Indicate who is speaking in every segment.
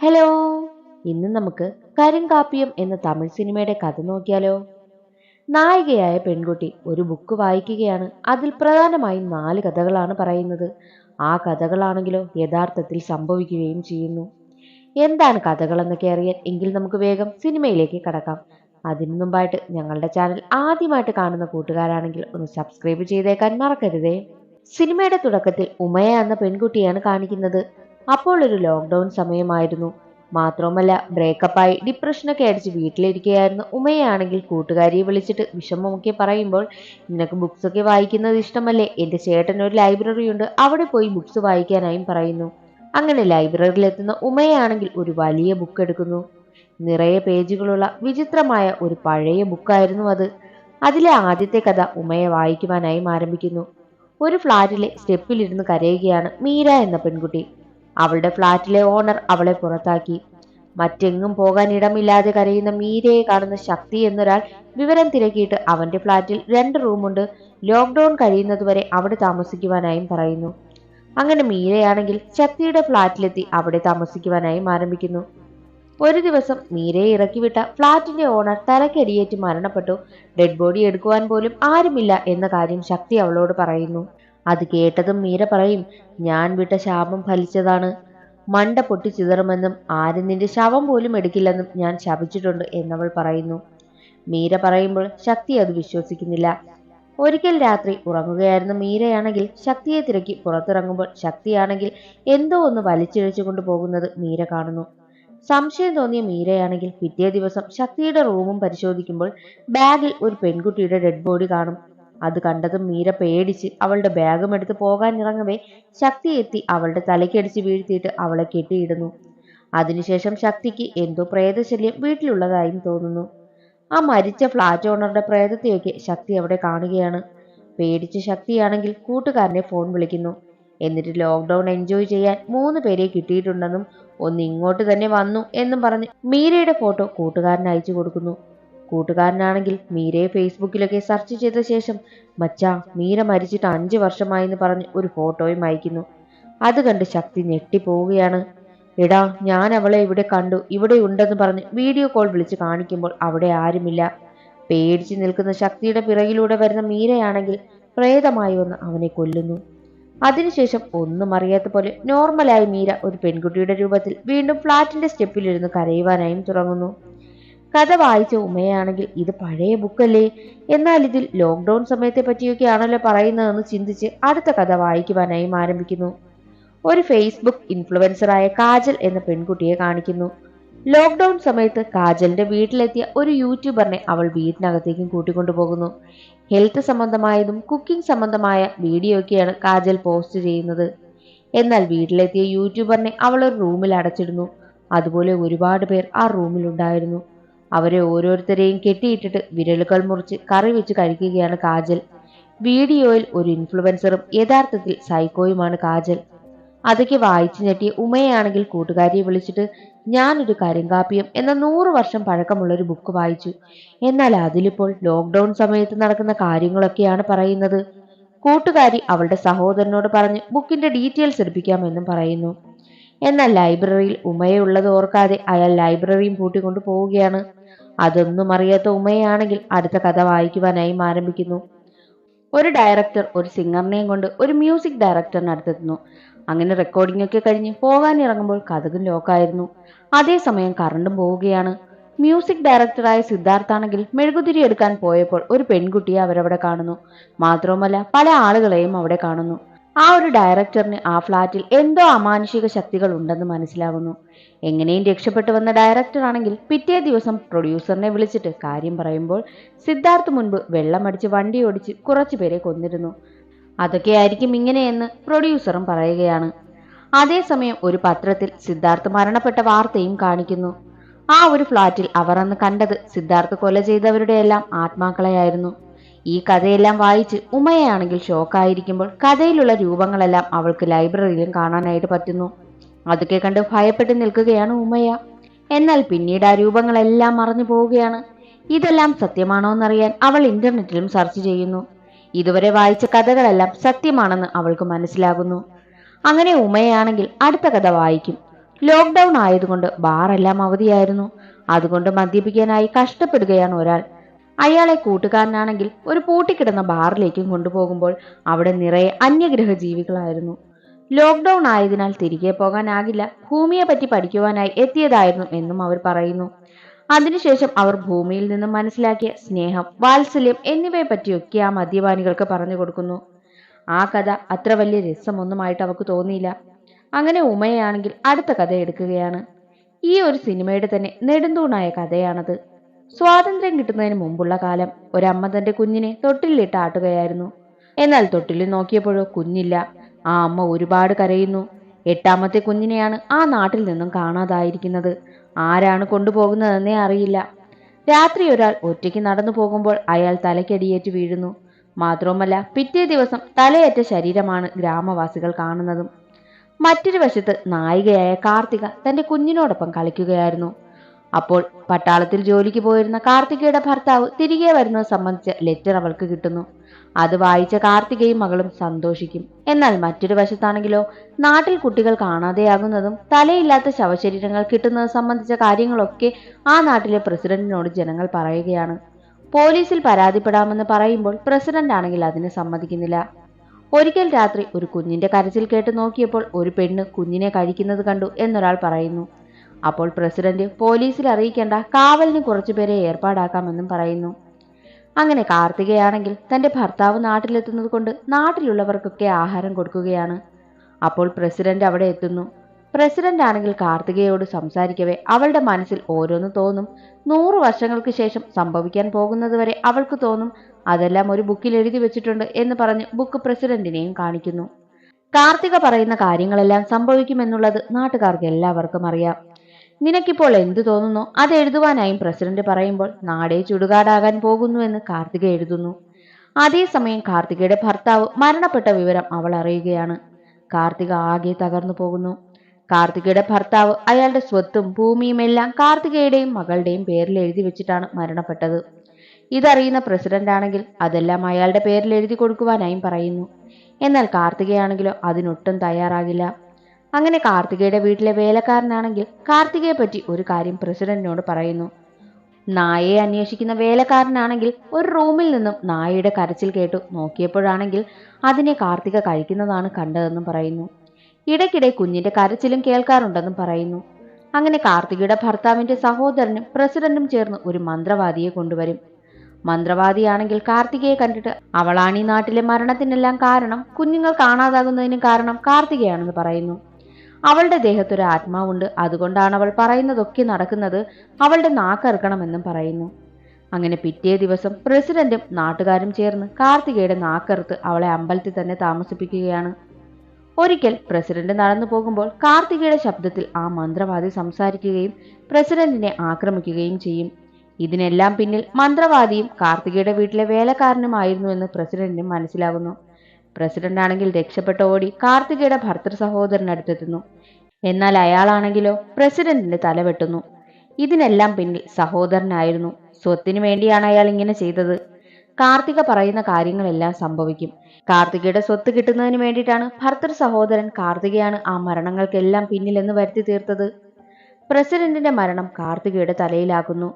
Speaker 1: Hello. ഇന്ന് നമുക്ക് കരിങ്കാപ്പിയം എന്ന തമിഴ് സിനിമയുടെ കഥ നോക്കിയാലോ? നായികയായ പെൺകുട്ടി ഒരു ബുക്ക് വായിക്കുകയാണ്. അതിൽ പ്രധാനമായും നാല് കഥകളാണ് പറയുന്നത്. ആ കഥകളാണെങ്കിലോ യഥാർത്ഥത്തിൽ സംഭവിക്കുകയും ചെയ്യുന്നു. എന്താണ് കഥകളെന്നൊക്കെ അറിയാൻ എങ്കിൽ നമുക്ക് വേഗം സിനിമയിലേക്ക് കടക്കാം. അതിനു മുമ്പായിട്ട് ഞങ്ങളുടെ ചാനൽ ആദ്യമായിട്ട് കാണുന്ന കൂട്ടുകാരാണെങ്കിൽ ഒന്ന് സബ്സ്ക്രൈബ് ചെയ്തേക്കാൻ മറക്കരുതേ. സിനിമയുടെ തുടക്കത്തിൽ ഉമയ എന്ന പെൺകുട്ടിയാണ് കാണിക്കുന്നത്. അപ്പോൾ ഒരു ലോക്ക്ഡൗൺ സമയമായിരുന്നു. മാത്രവുമല്ല ബ്രേക്കപ്പായി ഡിപ്രഷനൊക്കെ അടിച്ച് വീട്ടിലിരിക്കുകയായിരുന്നു. ഉമയാണെങ്കിൽ കൂട്ടുകാരിയെ വിളിച്ചിട്ട് വിഷമമൊക്കെ പറയുമ്പോൾ നിനക്ക് ബുക്സൊക്കെ വായിക്കുന്നത് ഇഷ്ടമല്ലേ? എന്റെ ചേട്ടൻ ഒരു ലൈബ്രറി ഉണ്ട്. അവിടെ പോയി ബുക്സ് വായിക്കാനായും പറയുന്നു. അങ്ങനെ ലൈബ്രറിയിലെത്തുന്ന ഉമയാണെങ്കിൽ ഒരു വലിയ ബുക്ക് എടുക്കുന്നു. നിറയെ പേജുകളുള്ള വിചിത്രമായ ഒരു പഴയ ബുക്കായിരുന്നു അത്. അതിലെ ആദ്യത്തെ കഥ ഉമയെ വായിക്കുവാനായും ആരംഭിക്കുന്നു. ഒരു ഫ്ലാറ്റിലെ സ്റ്റെപ്പിലിരുന്ന് കരയുകയാണ് മീര എന്ന പെൺകുട്ടി. അവളുടെ ഫ്ളാറ്റിലെ ഓണർ അവളെ പുറത്താക്കി. മറ്റെങ്ങും പോകാൻ ഇടമില്ലാതെ കരയുന്ന മീരയെ കാണുന്ന ശക്തി എന്നൊരാൾ വിവരം തിരക്കിയിട്ട് അവന്റെ ഫ്ളാറ്റിൽ രണ്ട് റൂമുണ്ട്. ലോക്ക്ഡൌൺ കഴിയുന്നതുവരെ അവിടെ താമസിക്കുവാനായും പറയുന്നു. അങ്ങനെ മീരയാണെങ്കിൽ ശക്തിയുടെ ഫ്ളാറ്റിലെത്തി അവിടെ താമസിക്കുവാനായും ആരംഭിക്കുന്നു. ഒരു ദിവസം മീരയെ ഇറക്കിവിട്ട ഫ്ളാറ്റിന്റെ ഓണർ തലക്കടിയേറ്റ് മരണപ്പെട്ടു. ഡെഡ് ബോഡി എടുക്കുവാൻ പോലും ആരുമില്ല എന്ന കാര്യം ശക്തി അവളോട് പറയുന്നു. അത് കേട്ടതും മീര പറയും ഞാൻ വിട്ട ശാപം ഫലിച്ചതാണ്. മണ്ട പൊട്ടി ചിതറുമെന്നും ആരും നിന്റെ ശവം പോലും എടുക്കില്ലെന്നും ഞാൻ ശപിച്ചിട്ടുണ്ട് എന്നവൾ പറയുന്നു. മീര പറയുമ്പോൾ ശക്തി അത് വിശ്വസിക്കുന്നില്ല. ഒരിക്കൽ രാത്രി ഉറങ്ങുകയായിരുന്ന മീരയാണെങ്കിൽ ശക്തിയെ തിരക്കി പുറത്തിറങ്ങുമ്പോൾ ശക്തിയാണെങ്കിൽ എന്തോ ഒന്ന് വലിച്ചിഴച്ചു കൊണ്ടുപോകുന്നത് മീര കാണുന്നു. സംശയം തോന്നിയ മീരയാണെങ്കിൽ പിറ്റേ ദിവസം ശക്തിയുടെ റൂമും പരിശോധിക്കുമ്പോൾ ബാഗിൽ ഒരു പെൺകുട്ടിയുടെ ഡെഡ് ബോഡി കാണും. അത് കണ്ടതും മീര പേടിച്ച് അവളുടെ ബാഗും എടുത്ത് പോകാൻ ഇറങ്ങവേ ശക്തി എത്തി അവളുടെ തലയ്ക്കടിച്ച് വീഴ്ത്തിയിട്ട് അവളെ കെട്ടിയിടുന്നു. അതിനുശേഷം ശക്തിക്ക് എന്തോ പ്രേതശല്യം വീട്ടിലുള്ളതായും തോന്നുന്നു. ആ മരിച്ച ഫ്ലാറ്റ് ഓണറുടെ പ്രേതത്തെയൊക്കെ ശക്തി അവിടെ കാണുകയാണ്. പേടിച്ച ശക്തിയാണെങ്കിൽ കൂട്ടുകാരനെ ഫോൺ വിളിക്കുന്നു. എന്നിട്ട് ലോക്ക്ഡൗൺ എൻജോയ് ചെയ്യാൻ മൂന്ന് പേരെ കിട്ടിയിട്ടുണ്ടെന്നും ഒന്ന് ഇങ്ങോട്ട് തന്നെ വന്നു എന്നും പറഞ്ഞ് മീരയുടെ ഫോട്ടോ കൂട്ടുകാരന് അയച്ചു കൊടുക്കുന്നു. കൂട്ടുകാരനാണെങ്കിൽ മീരയെ ഫേസ്ബുക്കിലൊക്കെ സെർച്ച് ചെയ്ത ശേഷം മച്ചാ മീര മരിച്ചിട്ട് അഞ്ച് വർഷമായെന്ന് പറഞ്ഞ് ഒരു ഫോട്ടോയും അയക്കുന്നു. അത് കണ്ട് ശക്തി ഞെട്ടിപ്പോവുകയാണ്. എടാ ഞാൻ അവളെ ഇവിടെ കണ്ടു. ഇവിടെ ഉണ്ടെന്ന് പറഞ്ഞ് വീഡിയോ കോൾ വിളിച്ച് കാണിക്കുമ്പോൾ അവിടെ ആരുമില്ല. പേടിച്ച് നിൽക്കുന്ന ശക്തിയുടെ പിറകിലൂടെ വരുന്ന മീരയാണെങ്കിൽ പ്രേതമായി വന്ന് അവനെ കൊല്ലുന്നു. അതിനുശേഷം ഒന്നും അറിയാത്ത പോലെ നോർമലായി മീര ഒരു പെൺകുട്ടിയുടെ രൂപത്തിൽ വീണ്ടും ഫ്ലാറ്റിന്റെ സ്റ്റെപ്പിലിരുന്ന് കരയുവാനായും തുടങ്ങുന്നു. കഥ വായിച്ച ഉമയാണെങ്കിൽ ഇത് പഴയ ബുക്കല്ലേ? എന്നാൽ ഇതിൽ ലോക്ക്ഡൗൺ സമയത്തെ പറ്റിയൊക്കെ പറ്റിയൊക്കെയാണല്ലോ പറയുന്നതെന്ന് ചിന്തിച്ച് അടുത്ത കഥ വായിക്കുവാനായും ആരംഭിക്കുന്നു. ഒരു ഫേസ്ബുക്ക് ഇൻഫ്ലുവൻസറായ കാജൽ എന്ന പെൺകുട്ടിയെ കാണിക്കുന്നു. ലോക്ക്ഡൌൺ സമയത്ത് കാജലിന്റെ വീട്ടിലെത്തിയ ഒരു യൂട്യൂബറിനെ അവൾ വീട്ടിനകത്തേക്കും കൂട്ടിക്കൊണ്ടുപോകുന്നു ഹെൽത്ത് സംബന്ധമായതും കുക്കിംഗ് സംബന്ധമായ വീഡിയോയൊക്കെയാണ് കാജൽ പോസ്റ്റ് ചെയ്യുന്നത്. എന്നാൽ വീട്ടിലെത്തിയ യൂട്യൂബറിനെ അവൾ ഒരു റൂമിൽ അടച്ചിടുന്നു. അതുപോലെ ഒരുപാട് പേർ ആ റൂമിലുണ്ടായിരുന്നു. അവരെ ഓരോരുത്തരെയും കെട്ടിയിട്ടിട്ട് വിരലുകൾ മുറിച്ച് കറി വെച്ച് കഴിക്കുകയാണ് കാജൽ. വീഡിയോയിൽ ഒരു ഇൻഫ്ലുവൻസറും യഥാർത്ഥത്തിൽ സൈക്കോയുമാണ് കാജൽ. അതൊക്കെ വായിച്ചു ഞെട്ടിയ ഉമയാണെങ്കിൽ കൂട്ടുകാരിയെ വിളിച്ചിട്ട് ഞാനൊരു കരിങ്കാപ്പിയം എന്ന നൂറ് വർഷം പഴക്കമുള്ളൊരു ബുക്ക് വായിച്ചു. എന്നാൽ അതിലിപ്പോൾ ലോക്ക്ഡൌൺ സമയത്ത് നടക്കുന്ന കാര്യങ്ങളൊക്കെയാണ് പറയുന്നത്. കൂട്ടുകാരി അവളുടെ സഹോദരനോട് പറഞ്ഞ് ബുക്കിന്റെ ഡീറ്റെയിൽസ് എടുപ്പിക്കാമെന്നും പറയുന്നു. എന്നാൽ ലൈബ്രറിയിൽ ഉമയുള്ളത് ഓർക്കാതെ അയാൾ ലൈബ്രറിയും പൂട്ടിക്കൊണ്ട് പോവുകയാണ്. അതൊന്നും അറിയാത്ത ഉമയാണെങ്കിൽ അടുത്ത കഥ വായിക്കുവാനായി ആരംഭിക്കുന്നു. ഒരു ഡയറക്ടർ ഒരു സിംഗറിനെയും കൊണ്ട് ഒരു മ്യൂസിക് ഡയറക്ടറിന് അടുത്തെത്തുന്നു. അങ്ങനെ റെക്കോർഡിംഗ് ഒക്കെ കഴിഞ്ഞ് പോകാൻ ഇറങ്ങുമ്പോൾ കഥകും ലോക്കായിരുന്നു. അതേസമയം കറണ്ടും പോവുകയാണ്. മ്യൂസിക് ഡയറക്ടറായ സിദ്ധാർത്ഥാണെങ്കിൽ മെഴുകുതിരി എടുക്കാൻ പോയപ്പോൾ ഒരു പെൺകുട്ടിയെ അവരവിടെ കാണുന്നു. മാത്രവുമല്ല പല ആളുകളെയും അവിടെ കാണുന്നു. ആ ഒരു ഡയറക്ടറിന് ആ ഫ്ലാറ്റിൽ എന്തോ അമാനുഷിക ശക്തികൾ ഉണ്ടെന്ന് മനസ്സിലാകുന്നു എങ്ങനെയും രക്ഷപ്പെട്ടു വന്ന ഡയറക്ടർ ആണെങ്കിൽ പിറ്റേ ദിവസം പ്രൊഡ്യൂസറിനെ വിളിച്ചിട്ട് കാര്യം പറയുമ്പോൾ സിദ്ധാർത്ഥ് മുൻപ് വെള്ളമടിച്ച് വണ്ടി ഓടിച്ച് കുറച്ചുപേരെ കൊന്നിരുന്നു. അതൊക്കെയായിരിക്കും ഇങ്ങനെയെന്ന് പ്രൊഡ്യൂസറും പറയുകയാണ്. അതേസമയം ഒരു പത്രത്തിൽ സിദ്ധാർത്ഥ് മരണപ്പെട്ട വാർത്തയും കാണിക്കുന്നു. ആ ഒരു ഫ്ളാറ്റിൽ അവർ അന്ന് കണ്ടത് സിദ്ധാർത്ഥ് കൊല ചെയ്തവരുടെ എല്ലാം ആത്മാക്കളെയായിരുന്നു. ഈ കഥയെല്ലാം വായിച്ച് ഉമയാണെങ്കിൽ ഷോക്കായിരിക്കുമ്പോൾ കഥയിലുള്ള രൂപങ്ങളെല്ലാം അവൾക്ക് ലൈബ്രറിയിലും കാണാനായിട്ട് പറ്റുന്നു. അതൊക്കെ കണ്ട് ഭയപ്പെട്ട് നിൽക്കുകയാണ് ഉമയ. എന്നാൽ പിന്നീട് ആ രൂപങ്ങളെല്ലാം മറഞ്ഞു പോവുകയാണ്. ഇതെല്ലാം സത്യമാണോ എന്നറിയാൻ അവൾ ഇന്റർനെറ്റിലും സെർച്ച് ചെയ്യുന്നു. ഇതുവരെ വായിച്ച കഥകളെല്ലാം സത്യമാണെന്ന് അവൾക്ക് മനസ്സിലാകുന്നു. അങ്ങനെ ഉമയാണെങ്കിൽ അടുത്ത കഥ വായിക്കും. ലോക്ക്ഡൌൺ ആയതുകൊണ്ട് ബാറെല്ലാം അവധിയായിരുന്നു. അതുകൊണ്ട് മദ്യപിക്കാനായി കഷ്ടപ്പെടുകയാണ് ഒരാൾ. അയാളെ കൂട്ടുകാരനാണെങ്കിൽ ഒരു പൂട്ടിക്കിടന്ന ബാറിലേക്കും കൊണ്ടുപോകുമ്പോൾ അവിടെ നിറയെ അന്യഗ്രഹ ജീവികളായിരുന്നു. ലോക്ക്ഡൌൺ ആയതിനാൽ തിരികെ പോകാനാകില്ല. ഭൂമിയെ പറ്റി പഠിക്കുവാനായി എത്തിയതായിരുന്നു എന്നും അവർ പറയുന്നു. അതിനുശേഷം അവർ ഭൂമിയിൽ നിന്നും മനസ്സിലാക്കിയ സ്നേഹം വാത്സല്യം എന്നിവയെ പറ്റിയൊക്കെ ആ മദ്യപാനികൾക്ക് പറഞ്ഞു കൊടുക്കുന്നു. ആ കഥ അത്ര വലിയ രസമൊന്നുമായിട്ട് അവർക്ക് തോന്നിയില്ല. അങ്ങനെ ഉമയാണെങ്കിൽ അടുത്ത കഥ എടുക്കുകയാണ്. ഈ ഒരു സിനിമയുടെ തന്നെ നെടുന്തൂണായ കഥയാണത്. സ്വാതന്ത്ര്യം കിട്ടുന്നതിന് മുമ്പുള്ള കാലം ഒരമ്മ തന്റെ കുഞ്ഞിനെ തൊട്ടിലിട്ട് ആട്ടുകയായിരുന്നു. എന്നാൽ തൊട്ടിലിൽ നോക്കിയപ്പോഴോ കുഞ്ഞില്ല. ആ അമ്മ ഒരുപാട് കരയുന്നു. എട്ടാമത്തെ കുഞ്ഞിനെയാണ് ആ നാട്ടിൽ നിന്നും കാണാതായിരിക്കുന്നത്. ആരാണ് കൊണ്ടുപോകുന്നതെന്നേ അറിയില്ല. രാത്രി ഒരാൾ ഒറ്റയ്ക്ക് നടന്നു പോകുമ്പോൾ അയാൾ തലയ്ക്കടിയേറ്റ് വീഴുന്നു. മാത്രവുമല്ല പിറ്റേ ദിവസം തലയേറ്റ ശരീരമാണ് ഗ്രാമവാസികൾ കാണുന്നതും. മറ്റൊരു വശത്ത് നായികയായ കാർത്തിക തന്റെ കുഞ്ഞിനോടൊപ്പം കളിക്കുകയായിരുന്നു. അപ്പോൾ പട്ടാളത്തിൽ ജോലിക്ക് പോയിരുന്ന കാർത്തികയുടെ ഭർത്താവ് തിരികെ വരുന്നത് സംബന്ധിച്ച ലെറ്റർ അവൾക്ക് കിട്ടുന്നു. അത് വായിച്ച കാർത്തികയും മകളും സന്തോഷിക്കും. എന്നാൽ മറ്റൊരു വശത്താണെങ്കിലോ നാട്ടിൽ കുട്ടികൾ കാണാതെയാകുന്നതും തലയില്ലാത്ത ശവശരീരങ്ങൾ കിട്ടുന്നത് സംബന്ധിച്ച കാര്യങ്ങളൊക്കെ ആ നാട്ടിലെ പ്രസിഡന്റിനോട് ജനങ്ങൾ പറയുകയാണ്. പോലീസിൽ പരാതിപ്പെടാമെന്ന് പറയുമ്പോൾ പ്രസിഡന്റ് ആണെങ്കിൽ അതിന് സമ്മതിക്കുന്നില്ല. ഒരിക്കൽ രാത്രി ഒരു കുഞ്ഞിന്റെ കരച്ചിൽ കേട്ട് നോക്കിയപ്പോൾ ഒരു പെണ്ണ് കുഞ്ഞിനെ കഴിക്കുന്നത് കണ്ടു എന്നൊരാൾ പറയുന്നു. അപ്പോൾ പ്രസിഡന്റ് പോലീസിൽ അറിയിക്കേണ്ട. കാവലിന് കുറച്ചുപേരെ ഏർപ്പാടാക്കാമെന്നും പറയുന്നു. അങ്ങനെ കാർത്തികയാണെങ്കിൽ തന്റെ ഭർത്താവ് നാട്ടിലെത്തുന്നത് കൊണ്ട് നാട്ടിലുള്ളവർക്കൊക്കെ ആഹാരം കൊടുക്കുകയാണ്. അപ്പോൾ പ്രസിഡന്റ് അവിടെ എത്തുന്നു. പ്രസിഡന്റ് ആണെങ്കിൽ കാർത്തികയോട് സംസാരിക്കവേ അവളുടെ മനസ്സിൽ ഓരോന്ന് തോന്നും. നൂറ് വർഷങ്ങൾക്ക് ശേഷം സംഭവിക്കാൻ പോകുന്നതുവരെ അവൾക്ക് തോന്നും അതെല്ലാം ഒരു ബുക്കിൽ എഴുതി വെച്ചിട്ടുണ്ട് എന്ന് പറഞ്ഞ് ബുക്ക് പ്രസിഡന്റിനെയും കാണിക്കുന്നു. കാർത്തിക പറയുന്ന കാര്യങ്ങളെല്ലാം സംഭവിക്കുമെന്നുള്ളത് നാട്ടുകാർക്ക് എല്ലാവർക്കും അറിയാം. നിനക്കിപ്പോൾ എന്തു തോന്നുന്നു? അത് എഴുതുവാനായും പ്രസിഡന്റ് പറയുമ്പോൾ നാടേ ചുടുകാടാകാൻ പോകുന്നുവെന്ന് കാർത്തിക എഴുതുന്നു. അതേസമയം കാർത്തികയുടെ ഭർത്താവ് മരണപ്പെട്ട വിവരം അവൾ അറിയുകയാണ്. കാർത്തിക ആകെ തകർന്നു പോകുന്നു. കാർത്തികയുടെ ഭർത്താവ് അയാളുടെ സ്വത്തും ഭൂമിയുമെല്ലാം കാർത്തികയുടെയും മകളുടെയും പേരിൽ എഴുതി വെച്ചിട്ടാണ് മരണപ്പെട്ടത്. ഇതറിയുന്ന പ്രസിഡന്റ് ആണെങ്കിൽ അതെല്ലാം അയാളുടെ പേരിൽ എഴുതി കൊടുക്കുവാനായും പറയുന്നു. എന്നാൽ കാർത്തികയാണെങ്കിലോ അതിനൊട്ടും തയ്യാറാകില്ല. അങ്ങനെ കാർത്തികയുടെ വീട്ടിലെ വേലക്കാരനാണെങ്കിൽ കാർത്തികയെ പറ്റി ഒരു കാര്യം പ്രസിഡന്റിനോട് പറയുന്നു. നായയെ അന്വേഷിക്കുന്ന വേലക്കാരനാണെങ്കിൽ ഒരു റൂമിൽ നിന്നും നായയുടെ കരച്ചിൽ കേട്ടു. നോക്കിയപ്പോഴാണെങ്കിൽ അതിനെ കാർത്തിക കഴിക്കുന്നതാണ് കണ്ടതെന്നും പറയുന്നു. ഇടയ്ക്കിടെ കുഞ്ഞിന്റെ കരച്ചിലും കേൾക്കാറുണ്ടെന്നും പറയുന്നു. അങ്ങനെ കാർത്തികയുടെ ഭർത്താവിന്റെ സഹോദരനും പ്രസിഡന്റും ചേർന്ന് ഒരു മന്ത്രവാദിയെ കൊണ്ടുവരും. മന്ത്രവാദിയാണെങ്കിൽ കാർത്തികയെ കണ്ടിട്ട് അവളാണ് ഈ നാട്ടിലെ മരണത്തിനെല്ലാം കാരണം കുഞ്ഞുങ്ങൾ കാണാതാകുന്നതിന് കാരണം കാർത്തികയാണെന്ന് പറയുന്നു. അവളുടെ ദേഹത്തൊരു ആത്മാവുണ്ട്. അതുകൊണ്ടാണ് അവൾ പറയുന്നതൊക്കെ നടക്കുന്നത്. അവളുടെ നാക്കറുക്കണമെന്നും പറയുന്നു. അങ്ങനെ പിറ്റേ ദിവസം പ്രസിഡന്റും നാട്ടുകാരും ചേർന്ന് കാർത്തികയുടെ നാക്കറുത്ത് അവളെ അമ്പലത്തിൽ തന്നെ താമസിപ്പിക്കുകയാണ്. ഒരിക്കൽ പ്രസിഡന്റ് നടന്നു പോകുമ്പോൾ കാർത്തികയുടെ ശബ്ദത്തിൽ ആ മന്ത്രവാദി സംസാരിക്കുകയും പ്രസിഡന്റിനെ ആക്രമിക്കുകയും ചെയ്യും. ഇതിനെല്ലാം പിന്നിൽ മന്ത്രവാദിയും കാർത്തികയുടെ വീട്ടിലെ വേലക്കാരനുമായിരുന്നു എന്ന് പ്രസിഡന്റിനും മനസ്സിലാകുന്നു പ്രസിഡന്റ് ആണെങ്കിൽ രക്ഷപ്പെട്ട ഓടി കാർത്തികയുടെ ഭർത്തൃ സഹോദരനടുത്തെത്തുന്നു എന്നാൽ അയാളാണെങ്കിലോ പ്രസിഡന്റിന്റെ തല വെട്ടുന്നു. ഇതിനെല്ലാം പിന്നിൽ സഹോദരനായിരുന്നു. സ്വത്തിനു വേണ്ടിയാണ് അയാൾ ഇങ്ങനെ ചെയ്തത്. കാർത്തിക പറയുന്ന കാര്യങ്ങളെല്ലാം സംഭവിക്കും. കാർത്തികയുടെ സ്വത്ത് കിട്ടുന്നതിന് വേണ്ടിയിട്ടാണ് ഭർത്തൃ സഹോദരൻ കാർത്തികയാണ് ആ മരണങ്ങൾക്കെല്ലാം പിന്നിലെന്ന് വരുത്തി തീർത്തത്. പ്രസിഡന്റിന്റെ മരണം കാർത്തികയുടെ തലയിലാക്കുന്നു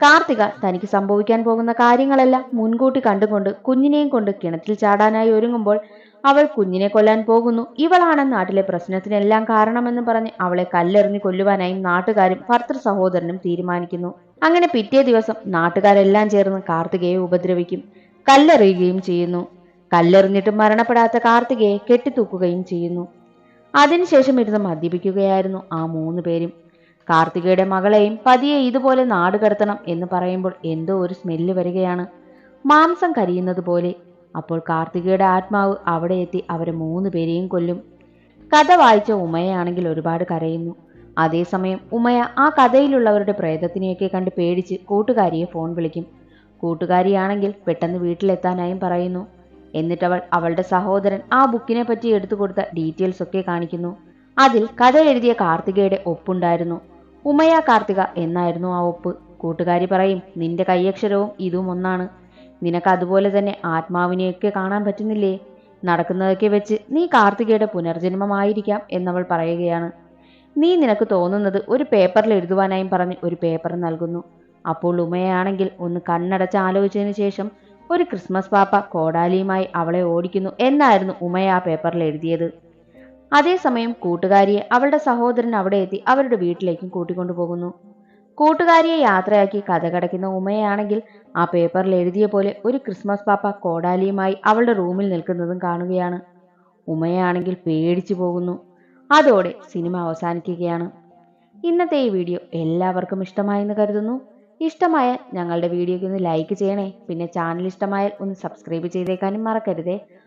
Speaker 1: കാർത്തിക തനിക്ക് സംഭവിക്കാൻ പോകുന്ന കാര്യങ്ങളെല്ലാം മുൻകൂട്ടി കണ്ടുകൊണ്ട് കുഞ്ഞിനെയും കൊണ്ട് കിണറ്റിൽ ചാടാനായി ഒരുങ്ങുമ്പോൾ അവൾ കുഞ്ഞിനെ കൊല്ലാൻ പോകുന്നു. ഇവളാണ് നാട്ടിലെ പ്രശ്നത്തിനെല്ലാം കാരണമെന്ന് പറഞ്ഞ് അവളെ കല്ലെറിഞ്ഞു കൊല്ലുവാനായി നാട്ടുകാരും ഭർത്തൃ സഹോദരനും തീരുമാനിക്കുന്നു. അങ്ങനെ പിറ്റേ ദിവസം നാട്ടുകാരെല്ലാം ചേർന്ന് കാർത്തികയെ ഉപദ്രവിക്കും. കല്ലെറിയുകയും ചെയ്യുന്നു. കല്ലെറിഞ്ഞിട്ട് മരണപ്പെടാത്ത കാർത്തികയെ കെട്ടിത്തൂക്കുകയും ചെയ്യുന്നു. അതിനുശേഷം ഇരുന്ന് മദ്യപിക്കുകയായിരുന്നു ആ മൂന്ന് പേരും. കാർത്തികയുടെ മകളെയും പതിയെ ഇതുപോലെ നാട് കടത്തണം എന്ന് പറയുമ്പോൾ എന്തോ ഒരു സ്മെല്ല് വരികയാണ്. മാംസം കരിയുന്നത് പോലെ. അപ്പോൾ കാർത്തികയുടെ ആത്മാവ് അവിടെ എത്തി അവരെ മൂന്ന് പേരെയും കൊല്ലും. കഥ വായിച്ച ഉമയാണെങ്കിൽ ഒരുപാട് കരയുന്നു. അതേസമയം ഉമയ ആ കഥയിലുള്ളവരുടെ പ്രേതത്തിനെയൊക്കെ കണ്ട് പേടിച്ച് കൂട്ടുകാരിയെ ഫോൺ വിളിക്കും. കൂട്ടുകാരിയാണെങ്കിൽ പെട്ടെന്ന് വീട്ടിലെത്താനായും പറയുന്നു. എന്നിട്ടവൾ അവളുടെ സഹോദരൻ ആ ബുക്കിനെ പറ്റി എടുത്തു കൊടുത്ത ഡീറ്റെയിൽസ് ഒക്കെ കാണിക്കുന്നു. അതിൽ കഥ എഴുതിയ കാർത്തികയുടെ ഒപ്പുണ്ടായിരുന്നു. ഉമയ കാർത്തിക എന്നായിരുന്നു ആ ഒപ്പ്. കൂട്ടുകാരി പറയും നിന്റെ കൈയക്ഷരവും ഇതും ഒന്നാണ്. നിനക്ക് അതുപോലെ തന്നെ ആത്മാവിനെയൊക്കെ കാണാൻ പറ്റുന്നില്ലേ? നടക്കുന്നതൊക്കെ വെച്ച് നീ കാർത്തികയുടെ പുനർജന്മമായിരിക്കാം എന്നവൾ പറയുകയാണ്. നീ നിനക്ക് തോന്നുന്നത് ഒരു പേപ്പറിൽ എഴുതുവാനായും പറഞ്ഞ് ഒരു പേപ്പർ നൽകുന്നു. അപ്പോൾ ഉമയാണെങ്കിൽ ഒന്ന് കണ്ണടച്ച് ആലോചിച്ചതിന് ശേഷം ഒരു ക്രിസ്മസ് പാപ്പ കോടാലിയുമായി അവളെ ഓടിക്കുന്നു എന്നായിരുന്നു ഉമയ ആ പേപ്പറിൽ എഴുതിയത്. അതേസമയം കൂട്ടുകാരിയെ അവളുടെ സഹോദരൻ അവിടെ എത്തി അവരുടെ വീട്ടിലേക്കും കൂട്ടിക്കൊണ്ടുപോകുന്നു കൂട്ടുകാരിയെ യാത്രയാക്കി കഥ കടക്കുന്ന ഉമയാണെങ്കിൽ ആ പേപ്പറിൽ എഴുതിയ പോലെ ഒരു ക്രിസ്മസ് പാപ്പ കോടാലിയുമായി അവളുടെ റൂമിൽ നിൽക്കുന്നതും കാണുകയാണ്. ഉമയാണെങ്കിൽ പേടിച്ചു പോകുന്നു. അതോടെ സിനിമ അവസാനിക്കുകയാണ്. ഇന്നത്തെ ഈ വീഡിയോ എല്ലാവർക്കും ഇഷ്ടമായെന്ന് കരുതുന്നു. ഇഷ്ടമായാൽ ഞങ്ങളുടെ വീഡിയോയ്ക്ക് ഒന്ന് ലൈക്ക് ചെയ്യണേ. പിന്നെ ചാനൽ ഇഷ്ടമായാൽ ഒന്ന് സബ്സ്ക്രൈബ് ചെയ്തേക്കാനും മറക്കരുതേ.